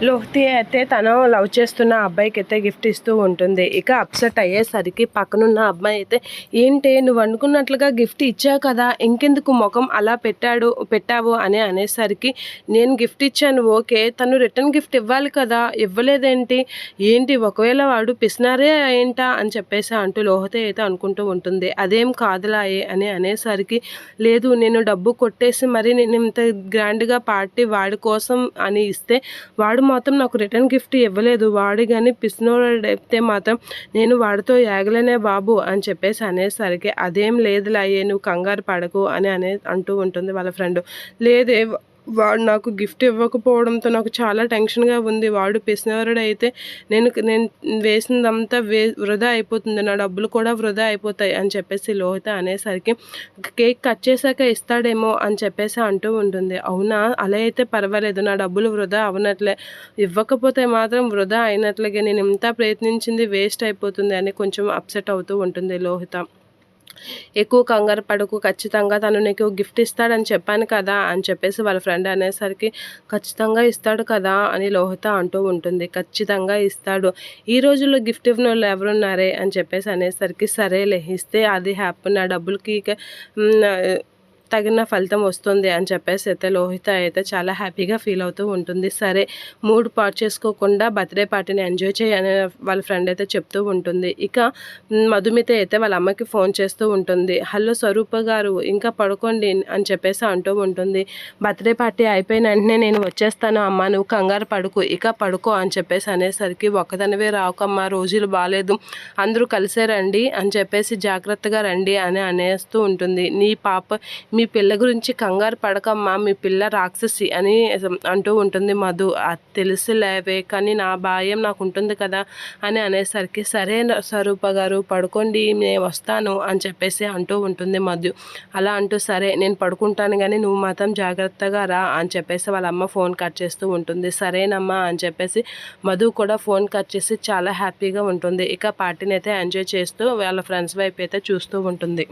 లోహ్తి అయితే తను లవ్ చేస్తున్న అబ్బాయికి అయితే గిఫ్ట్ ఇస్తూ ఉంటుంది. ఇక అప్సెట్ అయ్యేసరికి పక్కనున్న అబ్బాయి అయితే ఏంటి నువ్వు అనుకున్నట్లుగా గిఫ్ట్ ఇచ్చావు కదా ఇంకెందుకు ముఖం అలా పెట్టాడు పెట్టావు? అని అనేసరికి నేను గిఫ్ట్ ఇచ్చాను ఓకే తను రిటర్న్ గిఫ్ట్ ఇవ్వాలి కదా ఇవ్వలేదేంటి? ఏంటి ఒకవేళ వాడు పిసినారే ఏంటా? అని చెప్పేసి అంటూ లోహతే అయితే అనుకుంటూ ఉంటుంది. అదేం కాదులాయే అని అనేసరికి లేదు నేను డబ్బు కొట్టేసి మరి నేను ఇంత గ్రాండ్గా పార్టీ వాడి కోసం అని ఇస్తే వాడు మాత్రం నాకు రిటర్న్ గిఫ్ట్ ఇవ్వలేదు. వాడి కానీ పిసినోడైతే మాత్రం నేను వాడితో ఏగలేనే బాబు అని చెప్పేసి అనేసరికి అదేం లేదులే అయ్యే నువ్వు కంగారు పడకు అని అనే అంటూ ఉంటుంది వాళ్ళ ఫ్రెండ్. లేదే వాడు నాకు గిఫ్ట్ ఇవ్వకపోవడంతో నాకు చాలా టెన్షన్గా ఉంది. వాడు పిసినవరుడు అయితే నేను నేను వేసినదంతా వే వృధా అయిపోతుంది. నా డబ్బులు కూడా వృధా అయిపోతాయి అని చెప్పేసి లోహిత అనేసరికి కేక్ కట్ చేశాక ఇస్తాడేమో అని చెప్పేసి అంటూ ఉంటుంది. అవునా? అలా అయితే పర్వాలేదు. నా డబ్బులు వృధా అవనట్లే. ఇవ్వకపోతే మాత్రం వృధా అయినట్లుగా నేను ఇంత ప్రయత్నించింది వేస్ట్ అయిపోతుంది అని కొంచెం అప్సెట్ అవుతూ ఉంటుంది లోహిత. ఎక్కువ కంగారు పడకు ఖచ్చితంగా తను నీకు గిఫ్ట్ ఇస్తాడని చెప్పాను కదా అని చెప్పేసి వాళ్ళ ఫ్రెండ్ అనేసరికి ఖచ్చితంగా ఇస్తాడు కదా అని లోహిత అంటూ ఉంటుంది. ఖచ్చితంగా ఇస్తాడు. ఈ రోజుల్లో గిఫ్ట్ ఇవ్వని వాళ్ళు ఎవరున్నారే? అని చెప్పేసి అనేసరికి సరేలే ఇస్తే అది హ్యాపీ నా డబ్బులకి తగిన ఫలితం వస్తుంది అని చెప్పేసి అయితే లోహిత అయితే చాలా హ్యాపీగా ఫీల్ అవుతూ ఉంటుంది. సరే మూడ్ పాటు చేసుకోకుండా బర్త్డే పార్టీని ఎంజాయ్ చేయని వాళ్ళ ఫ్రెండ్ అయితే చెప్తూ ఉంటుంది. ఇక మధుమిత అయితే వాళ్ళ అమ్మకి ఫోన్ చేస్తూ ఉంటుంది. హలో స్వరూప గారు ఇంకా పడుకోండి అని చెప్పేసి అంటూ ఉంటుంది. బర్త్డే పార్టీ అయిపోయిన వెంటనే నేను వచ్చేస్తాను అమ్మ నువ్వు కంగారు పడుకో ఇక పడుకో అని చెప్పేసి అనేసరికి ఒక్కదనివే రాకమ్మా రోజులు బాగాలేదు అందరూ కలిసే రండి అని చెప్పేసి జాగ్రత్తగా రండి అని అనేస్తూ ఉంటుంది. నీ పాప మీ పిల్ల గురించి కంగారు పడకమ్మా మీ పిల్ల రాక్షసి అని అంటూ ఉంటుంది మధు. అది తెలుసులేవే కానీ నా భయం నాకు ఉంటుంది కదా అని అనేసరికి సరే స్వరూప గారు పడుకోండి నేను వస్తాను అని చెప్పేసి అంటూ ఉంటుంది మధు. అలా అంటూ సరే నేను పడుకుంటాను కానీ నువ్వు మాత్రం జాగ్రత్తగా రా అని చెప్పేసి వాళ్ళ అమ్మ ఫోన్ కట్ చేస్తూ ఉంటుంది. సరేనమ్మా అని చెప్పేసి మధు కూడా ఫోన్ కట్ చేసి చాలా హ్యాపీగా ఉంటుంది. ఇక పార్టీని అయితే ఎంజాయ్ చేస్తూ వాళ్ళ ఫ్రెండ్స్ వైపు అయితే చూస్తూ ఉంటుంది.